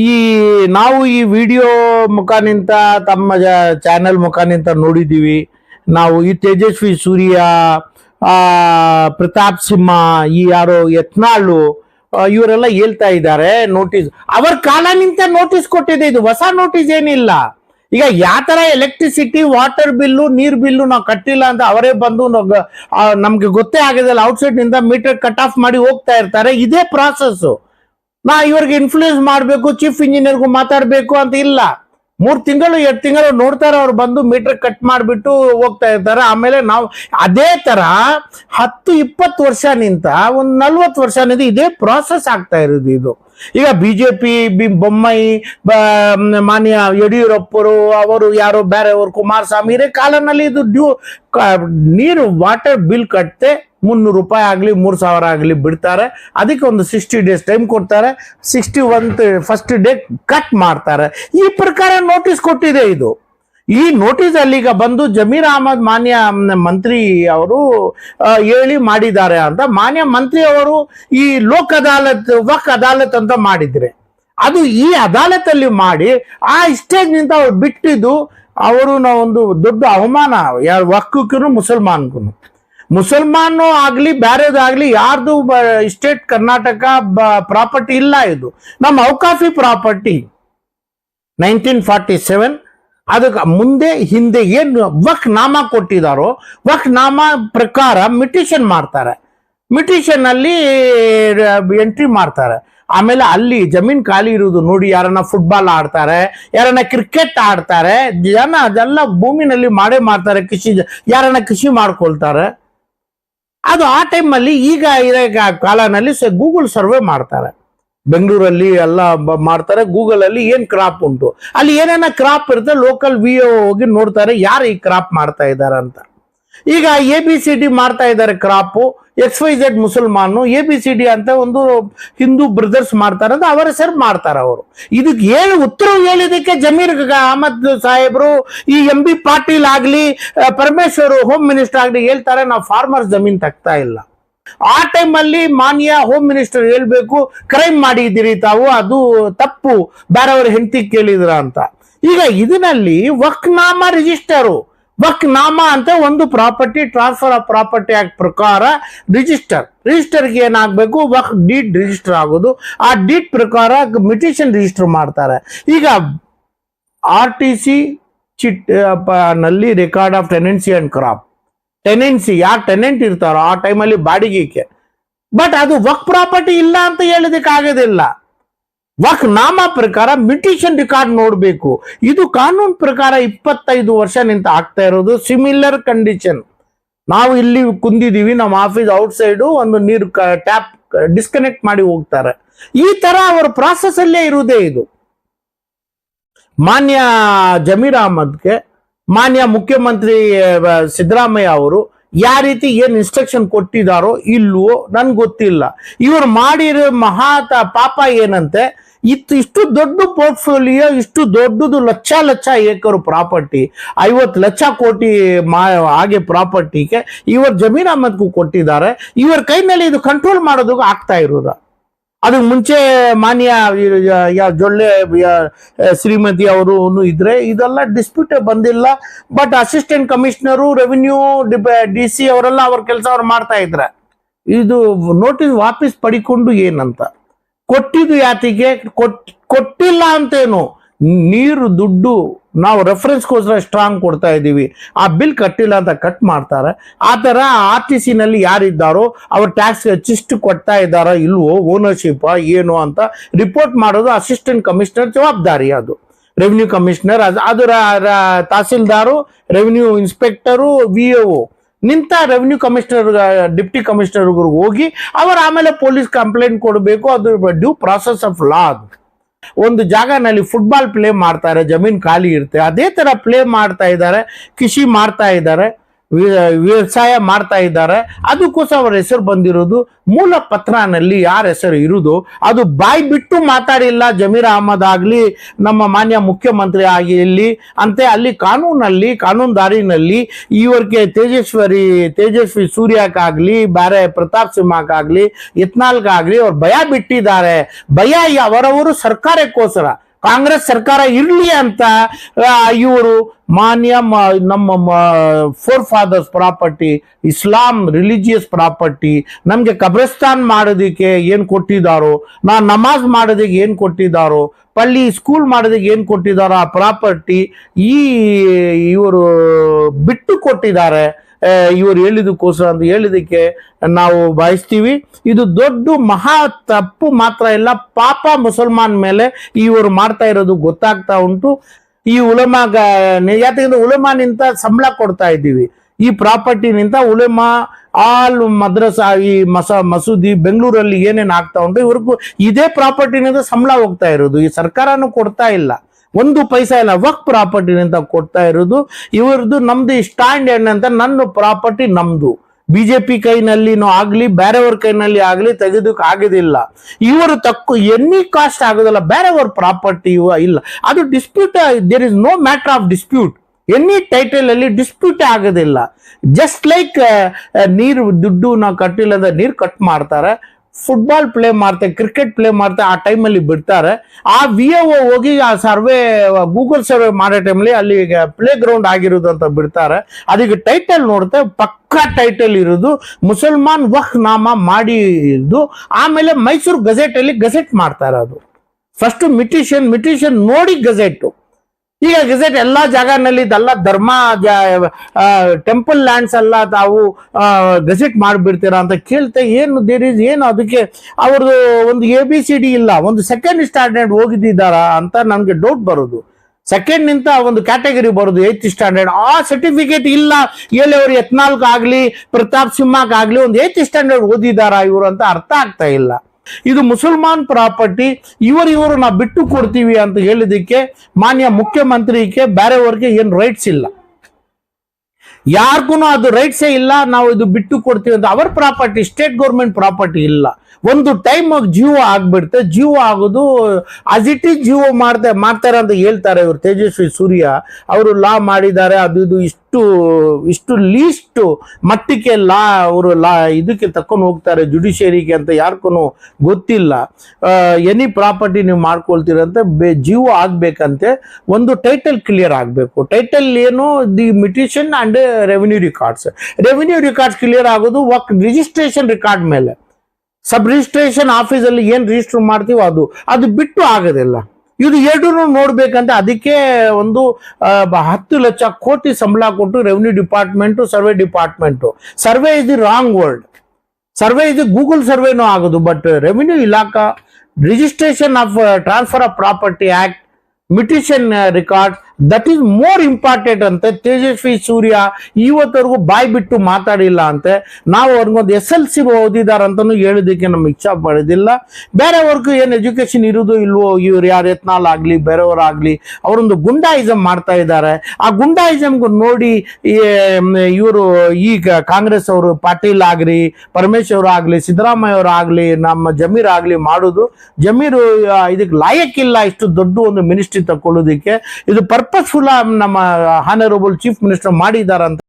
ಈ ನಾವು ಈ ವಿಡಿಯೋ ಮುಖಾನಿಂದ ತಮ್ಮ ಚಾನೆಲ್ ಮುಖಾನಿಂದ ನೋಡಿದ್ದೀವಿ. ನಾವು ಈ ತೇಜಸ್ವಿ ಸೂರ್ಯ ಆ, ಪ್ರತಾಪ್ ಸಿಂಹ ಈ ಯಾರು ಯತ್ನಾಳು ಇವರೆಲ್ಲ ಹೇಳ್ತಾ ಇದ್ದಾರೆ ನೋಟಿಸ್ ಅವರ ಕಾಲ ನಿಂತ ನೋಟಿಸ್ ಕೊಟ್ಟಿದೆ ಇದು. ಹೊಸ ನೋಟಿಸ್ ಏನಿಲ್ಲ. ಈಗ ಯಾವ ತರ ಎಲೆಕ್ಟ್ರಿಸಿಟಿ ವಾಟರ್ ಬಿಲ್ಲು ನೀರ್ ಬಿಲ್ಲು ನಾವು ಕಟ್ಟಿಲ್ಲ ಅಂತ ಅವರೇ ಬಂದು ನಮ್ಗೆ- ಗೊತ್ತೇ ಆಗೋದಿಲ್ಲ. ಔಟ್ಸೈಡ್ನಿಂದ ಮೀಟರ್ ಕಟ್ ಆಫ್ ಮಾಡಿ ಹೋಗ್ತಾ ಇರ್ತಾರೆ. ಇದೇ ಪ್ರಾಸೆಸ್ ನಾ ಇವ್ರಿಗೆ ಇನ್ಫ್ಲೂಯೆನ್ಸ್ ಮಾಡಬೇಕು ಚೀಫ್ ಇಂಜಿನಿಯರ್ಗೂ ಮಾತಾಡಬೇಕು ಅಂತ ಇಲ್ಲ. ಮೂರು ತಿಂಗಳು, ಎರಡು ತಿಂಗಳು ನೋಡ್ತಾರೆ ಅವ್ರು ಬಂದು ಮೀಟರ್ ಕಟ್ ಮಾಡಿಬಿಟ್ಟು ಹೋಗ್ತಾ ಇರ್ತಾರೆ. ಆಮೇಲೆ ನಾವು ಅದೇ ತರ ಹತ್ತು, ಇಪ್ಪತ್ತು ವರ್ಷ ನಿಂತ ಒಂದು ನಲ್ವತ್ತು ವರ್ಷ ನಿಂತ ಇದೇ ಪ್ರಾಸೆಸ್ ಆಗ್ತಾ ಇರೋದು ಇದು. ಈಗ ಬಿ ಬೊಮ್ಮಾಯಿ, ಬ- ಮಾನ್ಯ ಯಡಿಯೂರಪ್ಪರು, ಅವರು ಯಾರೋ ಬೇರೆಯವರು ಕುಮಾರಸ್ವಾಮಿ, ಇದೇ ಕಾಲನಲ್ಲಿ ಇದು ಡ್ಯೂ ನೀರು ವಾಟರ್ ಬಿಲ್ ಕಟ್ಟೆ ಮುನ್ನೂರು ರೂಪಾಯಿ ಆಗಲಿ, ಮೂರು ಸಾವಿರ ಆಗಲಿ ಬಿಡ್ತಾರೆ. ಅದಕ್ಕೆ ಒಂದು ಸಿಕ್ಸ್ಟಿ ಡೇಸ್ ಟೈಮ್ ಕೊಡ್ತಾರೆ. Sixty one first day cut ಮಾಡ್ತಾರೆ. ಈ ಪ್ರಕಾರ ನೋಟಿಸ್ ಕೊಟ್ಟಿದೆ ಇದು. ಈ ನೋಟಿಸ್ ಈಗ ಬಂದು ಜಮೀರ್ ಅಹಮದ್ ಮಾನ್ಯ ಮಂತ್ರಿ ಅವರು ಹೇಳಿ ಮಾಡಿದ್ದಾರೆ ಅಂತ. ಮಾನ್ಯ ಮಂತ್ರಿ ಅವರು ಈ ಲೋಕ್ ಅದಾಲತ್, ವಕ್ ಅದಾಲತ್ ಅಂತ ಮಾಡಿದ್ರೆ. ಅದು ಈ ಅದಾಲತಲ್ಲಿ ಮಾಡಿ ಆ ಸ್ಟೇಜ್ ನಿಂತ ಅವ್ರು ಬಿಟ್ಟಿದ್ದು ಅವರು ಒಂದು ದೊಡ್ಡ ಅವಮಾನ. ಯಾರು ವಕ್ಕೂ ಮುಸಲ್ಮಾನ್ಗೂ ಮುಸಲ್ಮಾನು ಆಗ್ಲಿ ಬ್ಯಾರೇದಾಗ್ಲಿ ಯಾರ್ದು ಇಸ್ಟೇಟ್ ಕರ್ನಾಟಕ ಪ್ರಾಪರ್ಟಿ ಇಲ್ಲ ಇದು. ನಮ್ಮ ಔಕಾಫಿ ಪ್ರಾಪರ್ಟಿ ನೈನ್ಟೀನ್ ಫಾರ್ಟಿ ಸೆವೆನ್ ಅದಕ್ಕೆ ಮುಂದೆ, ಹಿಂದೆ ಏನು ವಕ್ ನಾಮ ಕೊಟ್ಟಿದಾರೋ ವಕ್ ನಾಮ ಪ್ರಕಾರ ಮಿಟಿಷನ್ ಮಾಡ್ತಾರೆ. ಮಿಟಿಷನ್ ಅಲ್ಲಿ ಎಂಟ್ರಿ ಮಾಡ್ತಾರೆ. ಆಮೇಲೆ ಅಲ್ಲಿ ಜಮೀನ್ ಖಾಲಿ ಇರುವುದು ನೋಡಿ ಯಾರನ್ನ ಫುಟ್ಬಾಲ್ ಆಡ್ತಾರೆ, ಯಾರನ್ನ ಕ್ರಿಕೆಟ್ ಆಡ್ತಾರೆ, ಜನ ಅದೆಲ್ಲ ಭೂಮಿನಲ್ಲಿ ಮಾಡೇ ಮಾಡ್ತಾರೆ, ಕೃಷಿ, ಯಾರನ್ನ ಕೃಷಿ ಮಾಡ್ಕೊಳ್ತಾರೆ. ಅದು ಆ ಟೈಮಲ್ಲಿ ಈಗ ಇರೋ ಕಾಲನಲ್ಲಿ ಗೂಗಲ್ ಸರ್ವೆ ಮಾಡ್ತಾರೆ. ಬೆಂಗಳೂರಲ್ಲಿ ಎಲ್ಲ ಮಾಡ್ತಾರೆ, ಗೂಗಲಲ್ಲಿ ಏನ್ ಕ್ರಾಪ್ ಉಂಟು. ಅಲ್ಲಿ ಏನೇನ ಕ್ರಾಪ್ ಇರುತ್ತೆ ಲೋಕಲ್ ವಿ ಹೋಗಿ ನೋಡ್ತಾರೆ ಯಾರು ಈ ಕ್ರಾಪ್ ಮಾಡ್ತಾ ಇದ್ದಾರೆ ಅಂತ. ಈಗ ಎ ಬಿ ಸಿ ಡಿ ಮಾಡ್ತಾ ಇದ್ದಾರೆ ಕ್ರಾಪು ಎಕ್ಸ್ ವೈ ಜೆಡ್ ಮುಸಲ್ಮಾನು ಎ ಬಿ ಸಿ ಡಿ ಅಂತ ಒಂದು ಹಿಂದೂ ಬ್ರದರ್ಸ್ ಮಾಡ್ತಾರೆ ಅಂತ ಅವರ ಹೆಸರು ಮಾಡ್ತಾರೆ ಅವರು. ಇದಕ್ಕೆ ಏನು ಉತ್ತರ ಹೇಳಿದಕ್ಕೆ ಜಮೀರ್ ಅಹಮದ್ ಸಾಹೇಬ್ರು, ಈ ಎಂ ಬಿ ಪಾಟೀಲ್ ಆಗಲಿ ಪರಮೇಶ್ವರ್ ಹೋಮ್ ಮಿನಿಸ್ಟರ್ ಆಗಲಿ ಹೇಳ್ತಾರೆ, ನಾವು ಫಾರ್ಮರ್ಸ್ ಜಮೀನ್ ತಗ್ತಾ ಇಲ್ಲ. ಆ ಟೈಮಲ್ಲಿ ಮಾನ್ಯ ಹೋಮ್ ಮಿನಿಸ್ಟರ್ ಹೇಳ್ಬೇಕು ಕ್ರೈಮ್ ಮಾಡಿದ್ದೀರಿ ತಾವು, ಅದು ತಪ್ಪು, ಬೇರೆಯವ್ರ ಹೆಂಡತಿ ಕೇಳಿದ್ರ ಅಂತ. ಈಗ ಇದರಲ್ಲಿ ವಕ್ನಾಮ ರಿಜಿಸ್ಟರು ವಕ್ನಾಮ ಅಂತ ಒಂದು property transfer of property act ಪ್ರಕಾರ ರಿಜಿಸ್ಟರ್ ರಿಜಿಸ್ಟರ್ಗೆ ಏನಾಗಬೇಕು? ವಕ್ ಡೀಡ್ ರಿಜಿಸ್ಟರ್ ಆಗೋದು. ಆ ಡೀಡ್ ಪ್ರಕಾರ ಮ್ಯೂಟೇಷನ್ ರಿಜಿಸ್ಟರ್ ಮಾಡ್ತಾರೆ. ಈಗ R T C ಚಿಟ್ನಲ್ಲಿ record of tenancy and crop tenancy ಯಾರು ಟೆನೆಂಟ್ ಇರ್ತಾರೋ ಆ ಟೈಮಲ್ಲಿ ಬಾಡಿಗೆಗೆ. ಬಟ್ ಅದು ವಕ್ ಪ್ರಾಪರ್ಟಿ ಇಲ್ಲ ಅಂತ ಹೇಳೋದಕ್ಕೆ ಆಗೋದಿಲ್ಲ ವಕ್ ನಾಮ ಪ್ರಕಾರ ಮಿಟಿಷನ್ ರೆಕಾರ್ಡ್ ನೋಡಬೇಕು. ಇದು ಕಾನೂನು ಪ್ರಕಾರ ಇಪ್ಪತ್ತೈದು ವರ್ಷ ನಿಂತ ಆಗ್ತಾ ಇರೋದು ಸಿಮಿಲರ್ ಕಂಡೀಷನ್. ನಾವು ಇಲ್ಲಿ ಕುಂದಿದೀವಿ ನಮ್ಮ ಆಫೀಸ್ ಔಟ್ ಸೈಡು ಒಂದು ನೀರು ಟ್ಯಾಪ್ ಡಿಸ್ಕನೆಕ್ಟ್ ಮಾಡಿ ಹೋಗ್ತಾರೆ. ಈ ತರ ಅವರ ಪ್ರಾಸೆಸ್ ಅಲ್ಲೇ ಇರುವುದೇ ಇದು. ಮಾನ್ಯ ಜಮೀರ್ ಅಹಮದ್ಗೆ, ಮಾನ್ಯ ಮುಖ್ಯಮಂತ್ರಿ ಸಿದ್ದರಾಮಯ್ಯ ಅವರು ಯಾವ ರೀತಿ ಏನ್ ಇನ್ಸ್ಟ್ರಕ್ಷನ್ ಕೊಟ್ಟಿದಾರೋ ಇಲ್ವೋ ನನ್ಗೆ ಗೊತ್ತಿಲ್ಲ. ಇವರು ಮಾಡಿರೋ ಮಹಾತ ಪಾಪ ಏನಂತೆ ಇತ್ತು ಇಷ್ಟು ದೊಡ್ಡ ಪೋರ್ಟ್ಫೋಲಿಯೋ ಇಷ್ಟು ದೊಡ್ಡದು ಲಕ್ಷ ಲಕ್ಷ ಏಕರು ಪ್ರಾಪರ್ಟಿ ಐವತ್ತು ಲಕ್ಷ ಕೋಟಿ ಮಾ, ಹಾಗೆ ಪ್ರಾಪರ್ಟಿಗೆ ಇವರು ಜಮೀನ್ ಅಹಮದ್ಗೂ ಕೊಟ್ಟಿದ್ದಾರೆ. ಇವರ ಕೈನಲ್ಲಿ ಇದು ಕಂಟ್ರೋಲ್ ಮಾಡೋದಕ್ಕೂ ಆಗ್ತಾ ಇರೋದ. ಅದಕ್ಕೆ ಮುಂಚೆ ಮಾನ್ಯ ಜೊಳ್ಳೆ ಶ್ರೀಮತಿ ಅವರು ಇದ್ರೆ ಇದೆಲ್ಲ ಡಿಸ್ಪ್ಯೂಟ್ ಬಂದಿಲ್ಲ. But assistant commissioner revenue D C ಅವರೆಲ್ಲ ಅವ್ರ ಕೆಲಸ ಅವ್ರು ಮಾಡ್ತಾ ಇದ್ರೆ. ಇದು ನೋಟಿಸ್ ವಾಪಸ್ ಪಡಿಕೊಂಡು ಏನಂತ? ಕೊಟ್ಟಿದ್ದು ಯಾತಿಗೆ? ಕೊಟ್, ಕೊಟ್ಟಿಲ್ಲ ಅಂತೇನು? ನೀರು, ದುಡ್ಡು, ನಾವು ರೆಫರೆನ್ಸ್ಗೋಸ್ಕರ ಸ್ಟ್ರಾಂಗ್ ಕೊಡ್ತಾ ಇದ್ದೀವಿ. ಆ ಬಿಲ್ ಕಟ್ಟಿಲ್ಲ ಅಂತ ಕಟ್ ಮಾಡ್ತಾರೆ. ಆ ಥರ ಆರ್ ಟಿ ಸಿನಲ್ಲಿ ಯಾರಿದ್ದಾರೋ, ಅವ್ರು ಟ್ಯಾಕ್ಸ್ ಹೆಚ್ಚಿಷ್ಟು ಕೊಡ್ತಾ ಇದ್ದಾರಾ ಇಲ್ವೋ ಓನರ್ಶಿಪ್ ಏನು ಅಂತ ರಿಪೋರ್ಟ್ ಮಾಡೋದು ಅಸಿಸ್ಟೆಂಟ್ ಕಮಿಷನರ್ ಜವಾಬ್ದಾರಿ ಅದು. ರೆವಿನ್ಯೂ ಕಮಿಷನರ್ ಅದು ಅದರ tahsildar revenue inspector V O ನಿಂತ ರೆವಿನ್ಯೂ ಕಮಿಷನರ್ ಡಿಪ್ಟಿ ಕಮಿಷನರ್ ಹೋಗಿ ಅವರು ಆಮೇಲೆ ಪೊಲೀಸ್ ಕಂಪ್ಲೇಂಟ್ ಕೊಡಬೇಕು, ಅದು ಡ್ಯೂ ಪ್ರಾಸೆಸ್ ಆಫ್ ಲಾ ಒಂದು ಜಾಗನಲ್ಲಿ ಫುಟ್ಬಾಲ್ ಪ್ಲೇ ಮಾಡ್ತಾರೆ, ಜಮೀನು ಖಾಲಿ ಇರುತ್ತೆ, ಅದೇ ತರ ಪ್ಲೇ ಮಾಡ್ತಾ ಇದ್ದಾರೆ ಕೃಷಿ ಮಾಡ್ತಾ ಇದ್ದಾರೆ. ವ್ಯವಸಾಯ ಮಾಡ್ತಾ ಇದ್ದಾರೆ. ಅದಕ್ಕೋಸ್ಕರ ಅವರ ಹೆಸರು ಬಂದಿರೋದು ಮೂಲ ಪತ್ರನಲ್ಲಿ ಯಾರ ಹೆಸರು ಇರುವುದು ಅದು ಬಾಯಿ ಬಿಟ್ಟು ಮಾತಾಡಿಲ್ಲ ಜಮೀರ್ ಅಹಮದ್ ಆಗಲಿ, ನಮ್ಮ ಮಾನ್ಯ ಮುಖ್ಯಮಂತ್ರಿ ಆಗಿರಲಿ, ಅಂತೆ ಅಲ್ಲಿ ಕಾನೂನಲ್ಲಿ ಕಾನೂನು ದಾರಿನಲ್ಲಿ ಇವರಿಗೆ ತೇಜಸ್ವರಿ, ತೇಜಸ್ವಿ ಸೂರ್ಯಕ್ಕಾಗ್ಲಿ ಬೇರೆ ಪ್ರತಾಪ್ ಸಿಂಹಕ್ಕಾಗ್ಲಿ ಯತ್ನಾಲ್ಗಾಗಲಿ ಅವ್ರು ಭಯ ಬಿಟ್ಟಿದ್ದಾರೆ. ಭಯ ಅವರವರು ಸರ್ಕಾರಕ್ಕೋಸ್ಕರ. ಕಾಂಗ್ರೆಸ್ ಸರ್ಕಾರ ಇರಲಿ ಅಂತ ಇವರು ಮಾನ್ಯ ನಮ್ಮ forefathers property, Islam religious property, ನಮಗೆ ಕಬ್ರಸ್ತಾನ್ ಮಾಡೋದಕ್ಕೆ ಏನು ಕೊಟ್ಟಿದ್ದಾರೋ ನಾ ನಮಾಜ್ ಮಾಡೋದಕ್ಕೆ ಏನು ಕೊಟ್ಟಿದ್ದಾರೋ ಪಳ್ಳಿ ಸ್ಕೂಲ್ ಮಾಡೋದಕ್ಕೆ ಏನು ಕೊಟ್ಟಿದ್ದಾರೋ ಆ ಪ್ರಾಪರ್ಟಿ ಈ ಇವರು ಬಿಟ್ಟು ಕೊಟ್ಟಿದ್ದಾರೆ. ಇವರು ಹೇಳಿದಕ್ಕೋಸ್ಕರ ಅಂತ ಹೇಳಿದಕ್ಕೆ ನಾವು ಭಾವಿಸ್ತೀವಿ. ಇದು ದೊಡ್ಡ ಮಹಾ ತಪ್ಪು ಮಾತ್ರ ಇಲ್ಲ, ಪಾಪ ಮುಸಲ್ಮಾನ್ ಮೇಲೆ ಇವರು ಮಾಡ್ತಾ ಇರೋದು ಗೊತ್ತಾಗ್ತಾ ಉಂಟು. ಈ ಉಲಮಾ ಯಾಕಂದ್ರೆ ಉಲಮಾನಿಂದ ಸಂಬಳ ಕೊಡ್ತಾ ಇದ್ದೀವಿ. ಈ ಪ್ರಾಪರ್ಟಿನಿಂದ ಉಲೆಮಾ ಆಲ್ ಮದ್ರಸಾ, ಈ ಮಸ, ಮಸೂದಿ ಬೆಂಗಳೂರಲ್ಲಿ ಏನೇನು ಆಗ್ತಾ ಉಂಟು, ಇವ್ರಿಗೂ ಇದೇ ಪ್ರಾಪರ್ಟಿನಿಂದ ಸಂಬಳ ಹೋಗ್ತಾ ಇರೋದು. ಈ ಸರ್ಕಾರನೂ ಕೊಡ್ತಾ ಇಲ್ಲ. ಒಂದು ಪೈಸ ಇಲ್ಲ ವಕ್ ಪ್ರಾಪರ್ಟಿನಿಂದ ಕೊಡ್ತಾ ಇರೋದು ಇವರದು ನಮ್ದು ಸ್ಟ್ಯಾಂಡ್ ಅಂತ ನನ್ನ ಪ್ರಾಪರ್ಟಿ ನಮ್ದು. ಬಿಜೆಪಿ ಕೈನಲ್ಲಿನೂ ಆಗ್ಲಿ ಬೇರೆಯವ್ರ ಕೈನಲ್ಲಿ ಆಗ್ಲಿ ತೆಗೆದಕ್ಕೆ ಆಗೋದಿಲ್ಲ. ಇವರು ತಕ್ಕು ಎನಿ ಕಾಸ್ಟ್ ಆಗೋದಿಲ್ಲ ಬೇರೆಯವ್ರ ಪ್ರಾಪರ್ಟಿ ಇಲ್ಲ. ಅದು dispute there is no matter of dispute any title ಅಲ್ಲಿ ಡಿಸ್ಪ್ಯೂಟ್ ಆಗೋದಿಲ್ಲ. ಜಸ್ಟ್ ಲೈಕ್ ನೀರು ದುಡ್ಡು ನಾವು ಕಟ್ಟಿಲ್ಲ ಅಂದ್ರೆ ನೀರು ಕಟ್ ಮಾಡ್ತಾರೆ ಫುಟ್ಬಾಲ್ ಪ್ಲೇ ಮಾಡ್ತೆ ಕ್ರಿಕೆಟ್ ಪ್ಲೇ ಮಾಡ್ತಾರೆ ಆ ಟೈಮಲ್ಲಿ ಬಿಡ್ತಾರೆ. ಆ ವಿ ಹೋಗಿ ಆ ಸರ್ವೆ ಗೂಗಲ್ ಸರ್ವೆ ಮಾಡೋ ಟೈಮಲ್ಲಿ ಅಲ್ಲಿ ಪ್ಲೇ ಗ್ರೌಂಡ್ ಆಗಿರೋದು ಅಂತ ಬಿಡ್ತಾರೆ. ಅದಕ್ಕೆ ಟೈಟಲ್ ನೋಡುತ್ತೆ, ಪಕ್ಕಾ ಟೈಟಲ್ ಇರೋದು, ಮುಸಲ್ಮಾನ್ ವಹ್ ನಾಮ ಮಾಡಿದ್ದು. ಆಮೇಲೆ ಮೈಸೂರು ಗಜೆಟ್ ಅಲ್ಲಿ ಗಜೆಟ್ ಮಾಡ್ತಾರೆ ಅದು. ಫಸ್ಟ್ ಮಿಟಿಷನ್ ಮಿಟಿಷನ್ ನೋಡಿ ಗಜೆಟ್ ಈಗ ಗೆಜೆಟ್ ಎಲ್ಲಾ ಜಾಗನಲ್ಲಿ ಇದೆಲ್ಲ ಧರ್ಮ ಟೆಂಪಲ್ ಲ್ಯಾಂಡ್ಸ್ ಎಲ್ಲ ತಾವು ಗೆಜೆಟ್ ಮಾಡಿಬಿಡ್ತೀರಾ ಅಂತ ಕೇಳ್ತೆ, ಏನು ದೇರ್ ಇಸ್ ಏನು ಅದಕ್ಕೆ ಅವ್ರದ್ದು ಒಂದು ಎ ಬಿ ಸಿ ಡಿ ಇಲ್ಲ, ಒಂದು ಸೆಕೆಂಡ್ ಸ್ಟ್ಯಾಂಡರ್ಡ್ ಹೋಗಿದ್ದಾರಾ ಅಂತ ನನಗೆ ಡೌಟ್ ಬರೋದು. ಸೆಕೆಂಡ್ ನಿಂತ ಒಂದು ಕ್ಯಾಟಗರಿ ಬರೋದು ಏತ್ ಸ್ಟ್ಯಾಂಡರ್ಡ್ ಆ ಸರ್ಟಿಫಿಕೇಟ್ ಇಲ್ಲ ಎಲ್ಲಿಯವರು ಯತ್ನಾಲ್ಕ್ ಆಗ್ಲಿ, ಪ್ರತಾಪ್ ಸಿಂಹಕ್ ಆಗ್ಲಿ, ಒಂದು ಏತ್ ಸ್ಟ್ಯಾಂಡರ್ಡ್ ಓದಿದಾರಾ ಇವರು ಅಂತ ಅರ್ಥ ಆಗ್ತಾ ಇಲ್ಲ. ಇದು ಮುಸಲ್ಮಾನ್ ಪ್ರಾಪರ್ಟಿ ಇವರು ಇವರು ನಾವು ಬಿಟ್ಟು ಕೊಡ್ತೀವಿ ಅಂತ ಹೇಳಿದಕ್ಕೆ ಮಾನ್ಯ ಮುಖ್ಯಮಂತ್ರಿಗೆ ಬೇರೆಯವ್ರಿಗೆ ಏನ್ ರೈಟ್ಸ್ ಇಲ್ಲ ಯಾರಿಗೂ ಅದು ರೈಟ್ಸೇ ಇಲ್ಲ, ನಾವು ಇದು ಬಿಟ್ಟು ಕೊಡ್ತೀವಿ ಅಂತ ಅವರ ಪ್ರಾಪರ್ಟಿ ಸ್ಟೇಟ್ ಗೌರ್ಮೆಂಟ್ ಪ್ರಾಪರ್ಟಿ ಇಲ್ಲ. ಒಂದು ಟೈಮ್ ಜೀವ ಆಗ್ಬಿಡುತ್ತೆ ಜೀವ ಆಗೋದು ಆಸ್ ಇಟ್ ಈಸ್ ಜೀವ ಮಾಡ್ತಾ, ಮಾಡ್ತಾರೆ ಅಂತ ಹೇಳ್ತಾರೆ ಇವರು ತೇಜಸ್ವಿ ಸೂರ್ಯ. ಅವರು ಲಾ ಮಾಡಿದ್ದಾರೆ, ಅದು ಇದು ಇಷ್ಟು ಇಷ್ಟು ಲೀಸ್ಟ್ ಮಟ್ಟಿಗೆ ಲಾ ಅವರು ಲಾ ಇದಕ್ಕೆ ತಕೊಂಡು ಹೋಗ್ತಾರೆ ಜುಡಿಷಿಯರಿಗೆ ಅಂತ ಯಾರಿಗೂ ಗೊತ್ತಿಲ್ಲ. ಎನಿ ಪ್ರಾಪರ್ಟಿ ನೀವು ಮಾಡ್ಕೊಳ್ತೀರಂತೆ, ಬೇ ಜೀವ ಆಗ್ಬೇಕಂತೆ. ಒಂದು ಟೈಟಲ್ ಕ್ಲಿಯರ್ ಆಗಬೇಕು. ಟೈಟಲ್ ಏನು the mutation and revenue records revenue records clear ಆಗೋದು ವಕ್ ರಿಜಿಸ್ಟ್ರೇಷನ್ ರಿಕಾರ್ಡ್ ಮೇಲೆ. ಸಬ್ ರಿಜಿಸ್ಟ್ರೇಷನ್ ಆಫೀಸಲ್ಲಿ ಏನು ರಿಜಿಸ್ಟರ್ ಮಾಡ್ತೀವೋ ಅದು. ಅದು ಬಿಟ್ಟು ಆಗೋದಿಲ್ಲ. ಇದು ಎರಡೂ ನೋಡ್ಬೇಕಂತ ಅದಕ್ಕೆ ಒಂದು ಹತ್ತು ಲಕ್ಷ ಕೋಟಿ ಸಂಬಳ ಕೊಟ್ಟು revenue department survey department survey is the wrong word survey ಇದು ಗೂಗಲ್ ಸರ್ವೆನೂ ಆಗೋದು ಬಟ್ ರೆವಿನ್ಯೂ ಇಲಾಖಾ registration of transfer of property act mutation record that is more important ಅಂತೆ. ತೇಜಸ್ವಿ ಸೂರ್ಯ ಇವತ್ತವರೆಗೂ ಬಾಯಿ ಬಿಟ್ಟು ಮಾತಾಡಿಲ್ಲ ಅಂತೆ. ನಾವು ಅವ್ರಿಗೊಂದು ಎಸ್ ಎಲ್ ಸಿ ಓದಿದಾರಂತನೂ ಹೇಳೋದಕ್ಕೆ ನಮ್ಗೆ ಇಚ್ಛಾ ಪಡೆದಿಲ್ಲ. ಬೇರೆಯವ್ರಿಗೂ ಏನು ಎಜುಕೇಶನ್ ಇರೋದು ಇಲ್ವೋ ಇವ್ರು ಯಾರು ಯತ್ನಾಲ್ ಆಗ್ಲಿ ಬೇರೆಯವರಾಗ್ಲಿ ಅವರೊಂದು ಗುಂಡಾಯಿಸಮ್ ಮಾಡ್ತಾ ಇದ್ದಾರೆ. ಆ ಗುಂಡಾಯಿಸಮ್ಗೂ ನೋಡಿ ಇವರು ಈಗ ಕಾಂಗ್ರೆಸ್ ಅವರು ಪಾಟೀಲ್ ಆಗ್ಲಿ, ಪರಮೇಶ್ವರ ಆಗ್ಲಿ, ಸಿದ್ದರಾಮಯ್ಯ ಆಗ್ಲಿ, ನಮ್ಮ ಜಮೀರ್ ಆಗ್ಲಿ ಮಾಡೋದು. ಜಮೀರು ಇದಕ್ಕೆ ಲಾಯಕ್ಕಿಲ್ಲ ಇಷ್ಟು ದೊಡ್ಡ ಒಂದು ಮಿನಿಸ್ಟ್ರಿ ತಗೊಳ್ಳೋದಕ್ಕೆ ಇದು ಪರ್ಪಸ್ಫುಲ್ ನಮ್ಮ ಹಾನರಬಲ್ ಚೀಫ್ ಮಿನಿಸ್ಟರ್ ಮಾಡಿದಾರಂತ